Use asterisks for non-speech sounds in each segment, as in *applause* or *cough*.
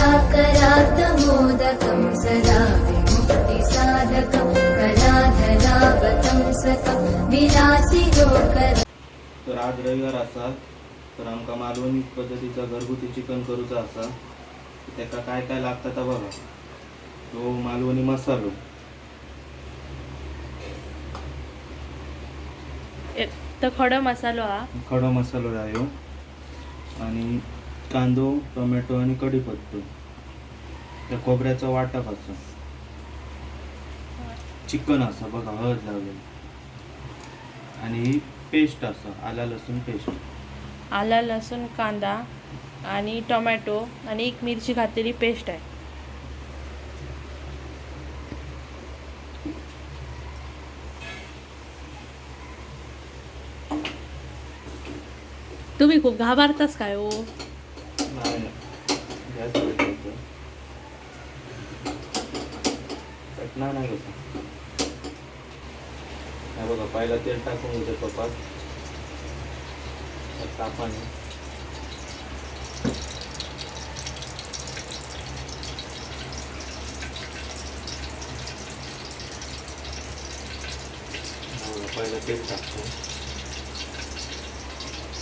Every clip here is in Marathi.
कराकरात् मोदकं सदा विमुक्तिसाधकं कलाधरागतं सकं विलासिलोकर तर आज रविवार असा तर आमका मालवणी पद्धतीचा घरगुती चिकन करूचा असा. त्याका काय काय लागता ता बघा. तो मालवणी मसालो. तर खडो मसालो हा. खडा मसालो रायो. आणि कांदो टोमॅटो आणि कढीपत्तो. त्या खोबऱ्याचा वाटप असा. चिकन असा बघा हळद लावलेली. आणि पेस्ट असा आला लसूण पेस्ट. आला लसूण कांदा आणि टोमॅटो आणि एक मिरची घातलेली पेस्ट आहे. तुम्ही खूप घाबरतास काय हो? नाही नाही. गॅस पेटवायचा. पेटणार नाही कसं हे बघा पहिला तेल टाकून घेते कपात त्यात तापाने बघा, पहिला तेल टाकतो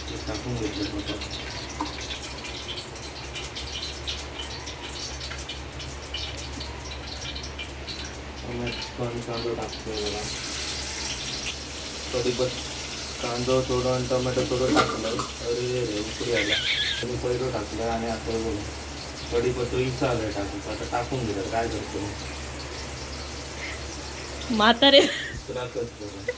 ते टाकून घेतलं कपात आणि कांदो टाकतो बघा कधी पण कांदो थोडं आणि टोमॅटो थोडं टाकलं अरे रे उकळी आला. आणि पैरो टाकलं आणि आता बघा कढीपत्ता इच्छा आलं टाकायचं आता टाकून दिलं काय करतो? म्हातारे. त्रासच बघा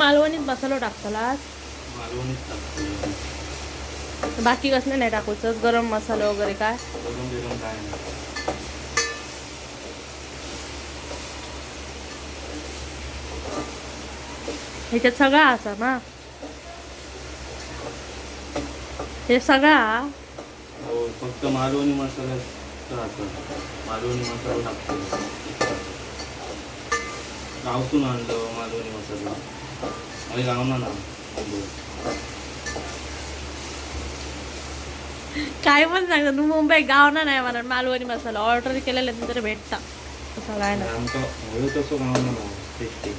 मालवणीत मसालो टाकतालास? बाकी कसलं नाही टाकूचं गरम मसाला वगैरे काय? ह्याच्यात सगळा असा ना? हे सगळा? फक्त मालवणी मसाला मालवणी मसाला टाकतो गावसून आणलं मालवणी मसाला. गावना ना काय पण सांगता तू मुंबई गावना नाही म्हणा मालवणी मसाला. ऑर्डर केलेला नंतर भेटता. आमका तसं गावना ना टेस्टी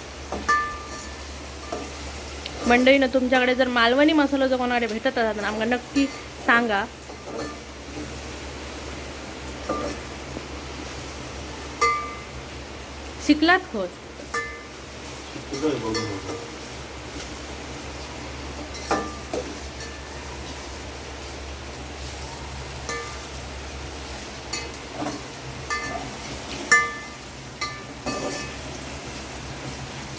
मंडळीनं तुमच्याकडे जर मालवणी मसाला जर कोणाकडे भेटत असाल तर आम्हाला नक्की सांगा. शिकलात खोत? तुझं बघून होतं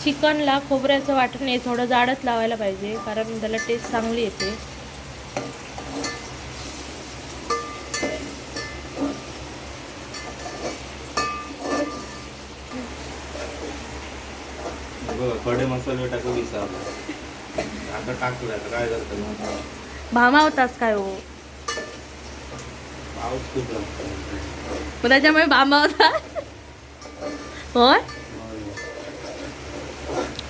चिकनला खोबऱ्याचं वाटण हे थोडं जाडच लावायला पाहिजे कारण त्याला टेस्ट चांगली येते. टाकलं काय करतं भामावतास काय हो? पाऊस खूप लागतो. मग त्याच्यामुळे भामावता होय?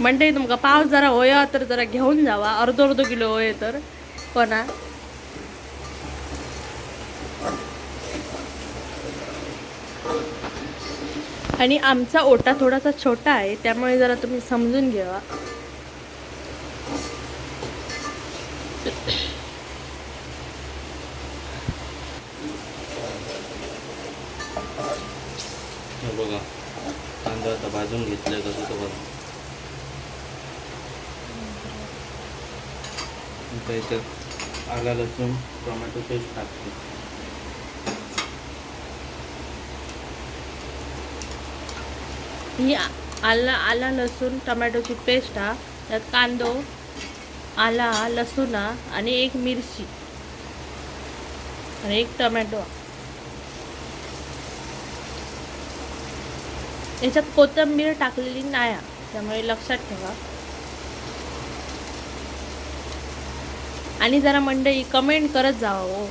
म्हणते तुमका पाऊस जरा होया तर जरा घेऊन जावा. अर्धो अर्धो किलो होय तर. कोणा आणि आमचा ओटा थोडासा छोटा आहे त्यामुळे जरा तुम्ही समजून घ्यावा हे बघा. कांदा आता भाजून घेतलं कसं तो बघा. आता इथं आला लसूण टोमॅटो पेस्ट टाकते. ही आला आला लसूण टमॅटोची पेस्ट हा. त्यात कांदो आला लसूण आणि एक मिरची. आणि एक टमॅटो याच्यात कोथिंबीर टाकलेली नाही त्यामुळे लक्षात ठेवा. आणि जरा मंडळी कमेंट करत जावा हो.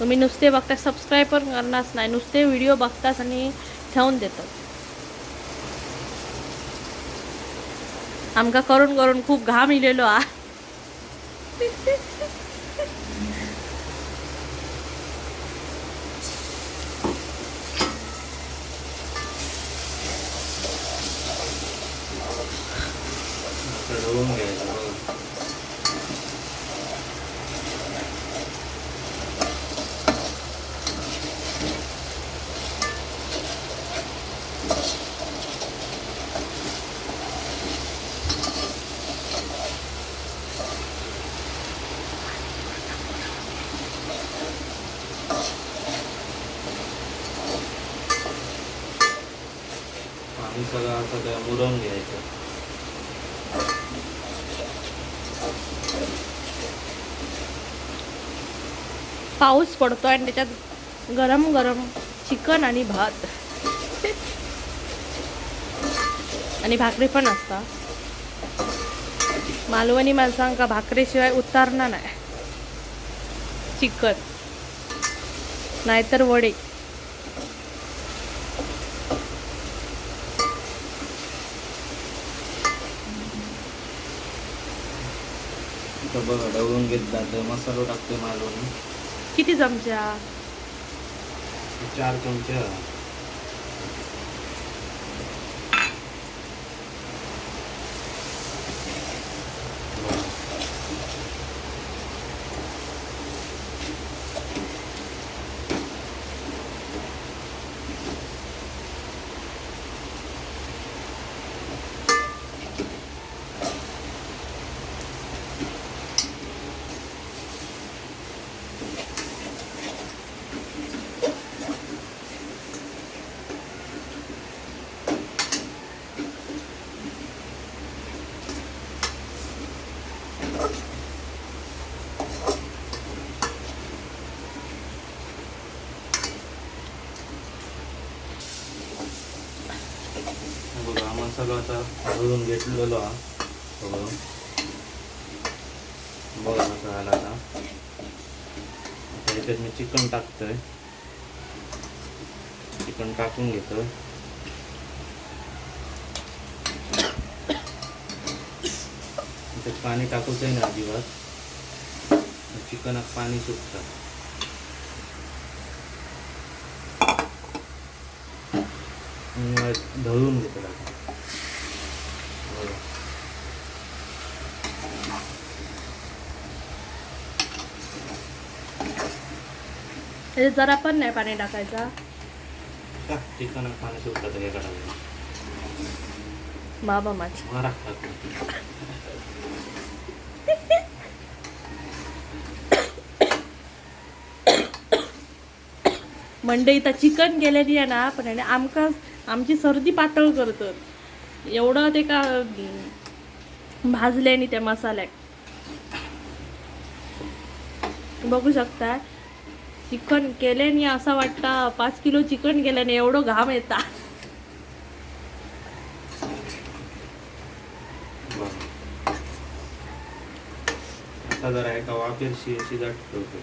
तुम्ही नुसते बघता सबस्क्राईब पण करणारच नाही. नुसते व्हिडिओ बघताच आणि ठेवून देतात. आमका करून करून खूप घाम इलेलो आ. *laughs* असं ढवळून घ्यायचं बघा पाणी सगळं असं त्या मुरवून घ्यायचं पाऊस पडतो आणि त्याच्यात गरम गरम चिकन आणि भात. आणि भाकरी पण असता. मालवणी माणसांका भाकरीशिवाय उतारणार नाही. चिकन. नाहीतर वडे. बघा डवळून घेत तर मसालो टाकतोय मालवणी. किती चमच्या चार चमचे बघा मसाला आता ढवळून घेतलेलो हा सगळं बघा आला आता. आता याच्यात मी चिकन टाकतोय. चिकन टाकून घेतो त्याच्यात पाणी टाकूच आहे ना अजिबात. चिकनात पाणी सुटतं. ढवळून घेतो. त्याच्यात जरा पण नाही पाणी टाकायचा. टाक चिकनात पाणी सुटलं तर हे काढावं बाबा माझ. मंडई तर चिकन गेलेली आहे ना पण आणि आमका आमची सर्दी पातळ करतात एवढं ते का भाजल्याने त्या मसाल्यात बघू शकता चिकन केल्याने असं वाटतं पाच किलो चिकन केल्याने एवढं घाम येता. जरा एका वाफेर अशी शिजत ठेवतो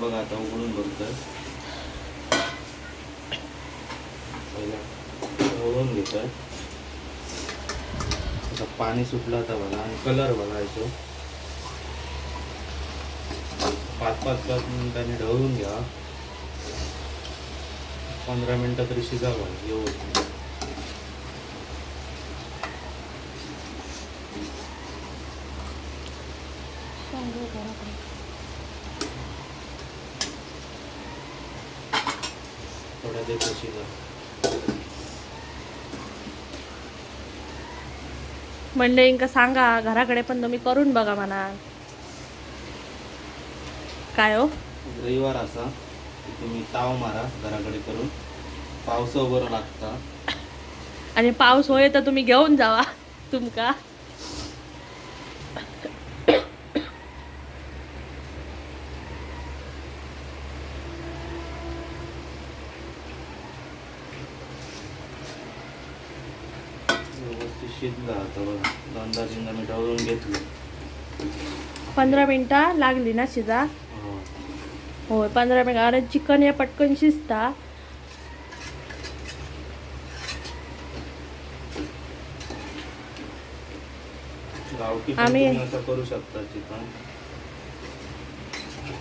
बघा. आता उघडून बघतोय उघडून घेतोय आता पाणी सुटलं होता बघा आणि कलर बघायचो पाच पाच पाच मिनिटांनी ढवळून घ्या पंधरा मिनिटं तरी शिजावं you. थोडा देतो शिजा मंडळींका सांगा घराकडे पण तुम्ही करून बघा म्हणा. काय हो? रविवार असा तुम्ही ताव मारा घराकडे करून. पावस बरं लागता. आणि पाऊस होय तर तुम्ही घेऊन जावा तुमका शिजला आता बघा दोनदा तीनदा मी ढवळून घेतलं पंधरा मिनटं लागली ना शिजा हो. होय पंधरा मिनिट. अरे चिकन हे पटकन शिजता. आम्ही- करू शकता चिकन.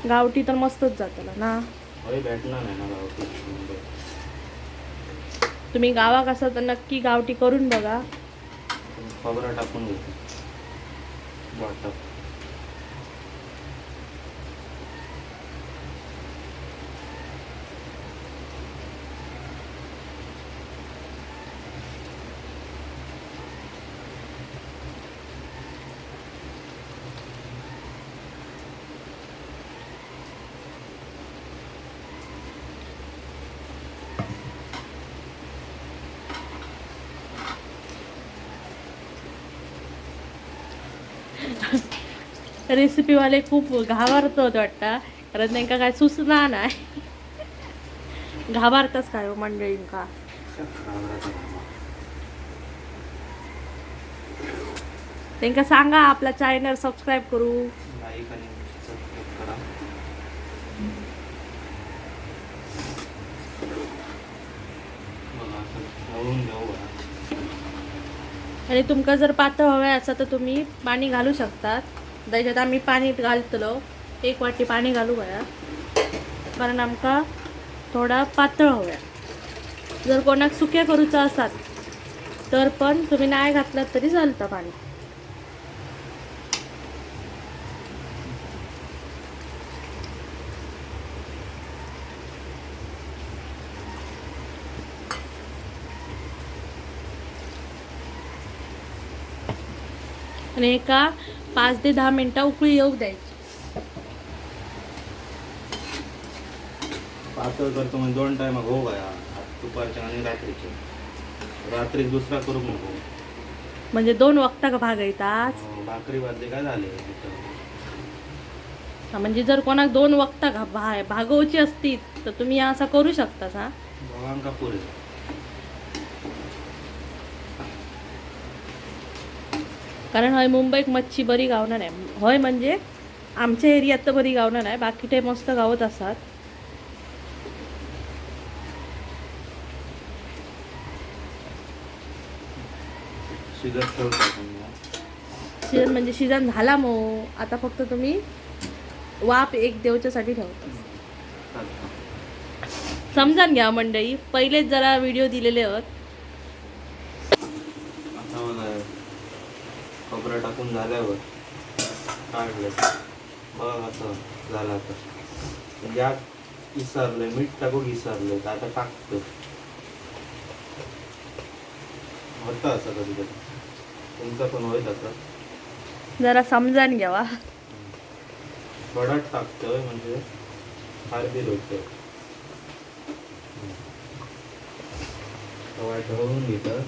गावठी तर मस्तच जातला ना. भेटणार नाही ना गावठी चिकन तुम्ही गावात असाल तर नक्की गावठी करून बघा. खोबरं टाकून घेतो. रेसिपीवाले खूप घाबरत होते वाटतं. कारण त्यांका काय सुचना नाही. घाबरताच काय हो मंडळींका त्यांना त्यांका सांगा आपला चॅनल सबस्क्राईब करू. आणि आणि तुमका जर पातळ हवे असं तर तुम्ही पाणी घालू शकतात. त्याच्यात आम्ही पाणी घालतलो. एक वाटी पाणी घालू बया. कारण आमका थोडा पातळ हव्या. जर कोणाक सुक्या करूचा असात तर पण तुम्ही नाही घातलात तरी चालतं पाणी. आणि एका पाच ते दहा मिनटं उकळी येऊ द्यायची. पातळ करतो म्हणजे दोन टायम हो गया दुपारच्या आणि रात्रीचे रात्री दुसरा करू नको. म्हणजे दोन वक्ता भाग येतात अं, भाकरी वाजले काय झाले? हा, म्हणजे जर कोणाक दोन वक्ता भा- भागवची असतील तर तुम्ही असं करू शकता हा? दोघांका पुरे कारण हय मुंबईत मच्छी बरी गावणार नाही. हय म्हणजे आमच्या एरियात तर बरी गावणार नाही बाकी ते मस्त गावत असतात. सीझन म्हणजे सीझन झाला मग आता फक्त तुम्ही वाप एक देवच्यासाठी ठेवता समजान घ्या मंडळी पहिलेच जरा व्हिडिओ दिलेले आहेत आता बघा खोबरं टाकून झाल्यावर काढलं. बघा कसं झालं आता. यात विसरलंय मीठ टाकून विसरलंय तर आता टाकतो. होतं असं कधी कधी तुमचं पण होईल असं. जरा समजान घ्यावा. थोडाच टाकतोय म्हणजे फारबीर होतं तवा ढवळून घेतं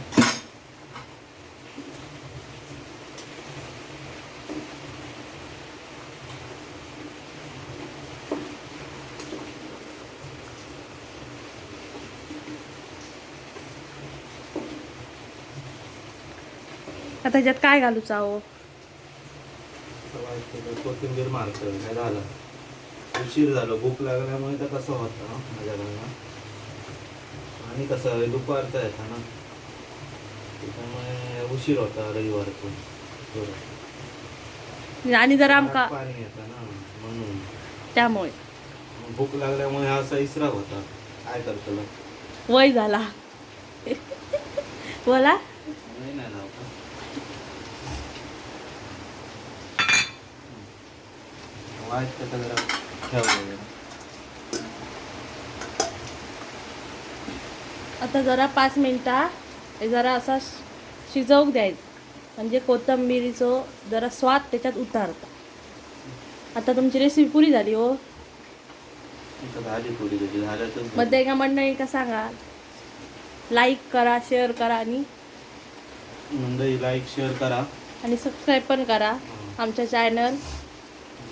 आता त्याच्यात काय घालूचा हो इथे कोथिंबीर मारतोय काय झालं. उशीर झालो भूक लागल्यामुळे तर कसं होतं ना माझ्याकडनं? आणि कसं आहे, दुपारचं येतं ना? त्याच्यामुळे उशीर होता रविवारचं थोडं. आणि जरा आमका पाणी येतं ना म्हणून. त्यामुळे. भूक लागल्यामुळे हा असा इसरा होता. काय करतो वय झाला. बोला. नाही नाही का? वाट तर जरा ठेवलं. आता जरा पाच मिनटा हे. जरा असा श- शिजवूक द्यायचं म्हणजे कोथंबिरीचं जरा स्वाद त्याच्यात उतारता. आता तुमची रेसिपी पुरी झाली हो. तर मध्ये एका मंडळी का सांगा? लाईक करा शेअर करा आणि मंडळी लाईक शेअर करा. आणि सबस्क्राईब पण करा आमच्या चॅनल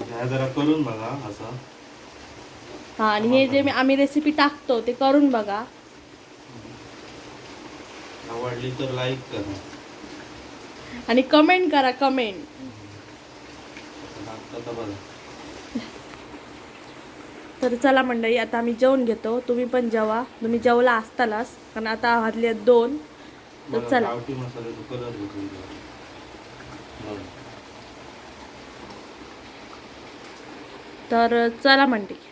ह्या जरा करून बघा असं. हां आणि हे जे मी आम्ही रेसिपी टाकतो ते करून बघा. आवडली तर लाईक करा. आणि कमेंट करा कमेंट तर चला मंडळी आता आम्ही जेवण घेतो. तुम्ही पण जेवा. तुम्ही जेवला असतालाच. कारण आता आहेत दोन. तर चला गावठी मसाल्याचा कलर घेतो तर चला मंडळी